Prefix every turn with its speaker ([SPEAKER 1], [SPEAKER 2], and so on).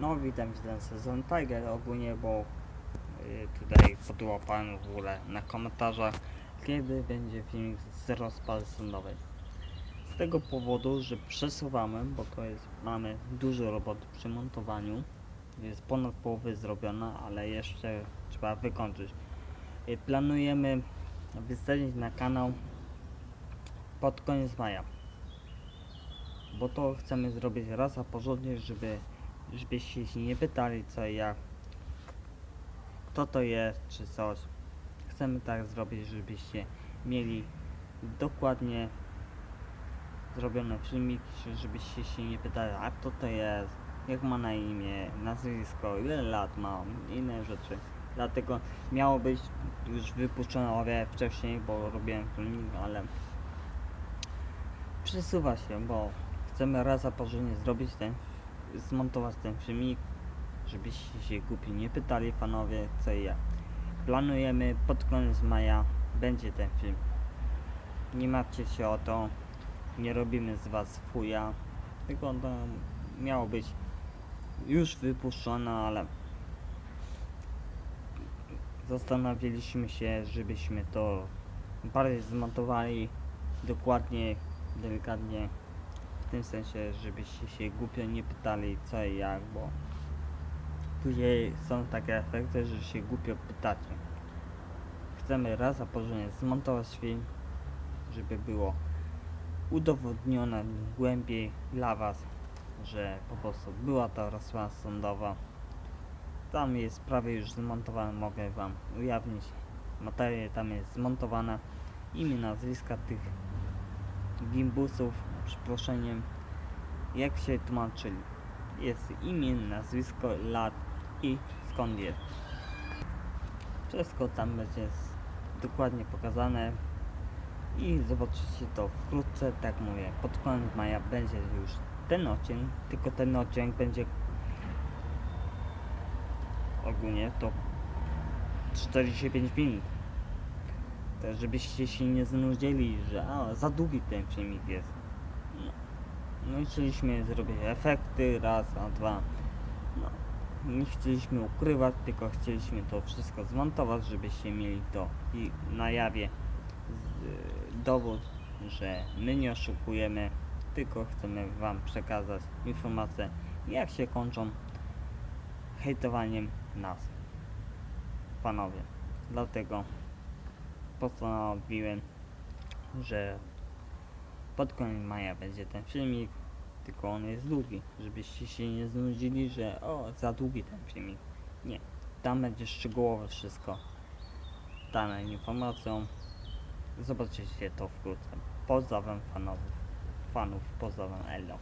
[SPEAKER 1] No witam w ten sezon Tiger ogólnie, bo y, tutaj podłapałem w ogóle na komentarzach kiedy będzie filmik z rozpady sądowej. Z tego powodu, że przesuwamy, bo to jest, mamy dużo roboty przy montowaniu. Jest ponad połowy zrobiona, ale jeszcze trzeba wykończyć. Y, Planujemy wystawić na kanał pod koniec maja. Bo to chcemy zrobić raz a porządnie, żeby żebyście się nie pytali co i jak. Kto to jest czy coś. Chcemy tak zrobić żebyście mieli dokładnie zrobione filmiki żebyście się nie pytali a kto to jest jak ma na imię nazwisko ile lat ma inne rzeczy. Dlatego miało być już wypuszczone o wiele wcześniej bo robiłem filmik ale przesuwa się bo chcemy raz a porządnie zrobić ten zmontować ten filmik, żebyście się głupi nie pytali panowie co i jak. Planujemy pod koniec maja będzie ten film. Nie martwcie się o to, nie robimy z was fuja, tylko to miało być już wypuszczone, ale zastanawialiśmy się, żebyśmy to bardziej zmontowali dokładnie, delikatnie w tym sensie, żebyście się głupio nie pytali co i jak, bo później są takie efekty, że się głupio pytacie. Chcemy raz a porządnie zmontować film, żeby było udowodnione głębiej dla Was, że po prostu była ta rozprawa sądowa. Tam jest prawie już zmontowane, mogę Wam ujawnić. Materia tam jest zmontowana. Imię, nazwiska tych gimbusów, przeproszeniem, jak się tłumaczyli. Jest imię, nazwisko, lat i skąd jest. Wszystko tam będzie dokładnie pokazane i zobaczycie to wkrótce, tak mówię, pod koniec maja będzie już ten odcinek, tylko ten odcinek będzie ogólnie to 45 minut. Tak, żebyście się nie znudzili, że a, za długi ten filmik jest. No, no i chcieliśmy zrobić efekty, raz, a dwa. No, nie chcieliśmy ukrywać, tylko chcieliśmy to wszystko zmontować, żebyście mieli to i na jawie z, dowód, że my nie oszukujemy, tylko chcemy wam przekazać informacje, jak się kończą hejtowaniem nas, panowie. Dlatego postanowiłem, że pod koniec maja będzie ten filmik, tylko on jest długi, żebyście się nie znudzili, że o, za długi ten filmik. Nie, tam będzie szczegółowe wszystko dane informacją. Zobaczycie to wkrótce. Pozdrawiam fanów, fanów pozdrawiam Elo.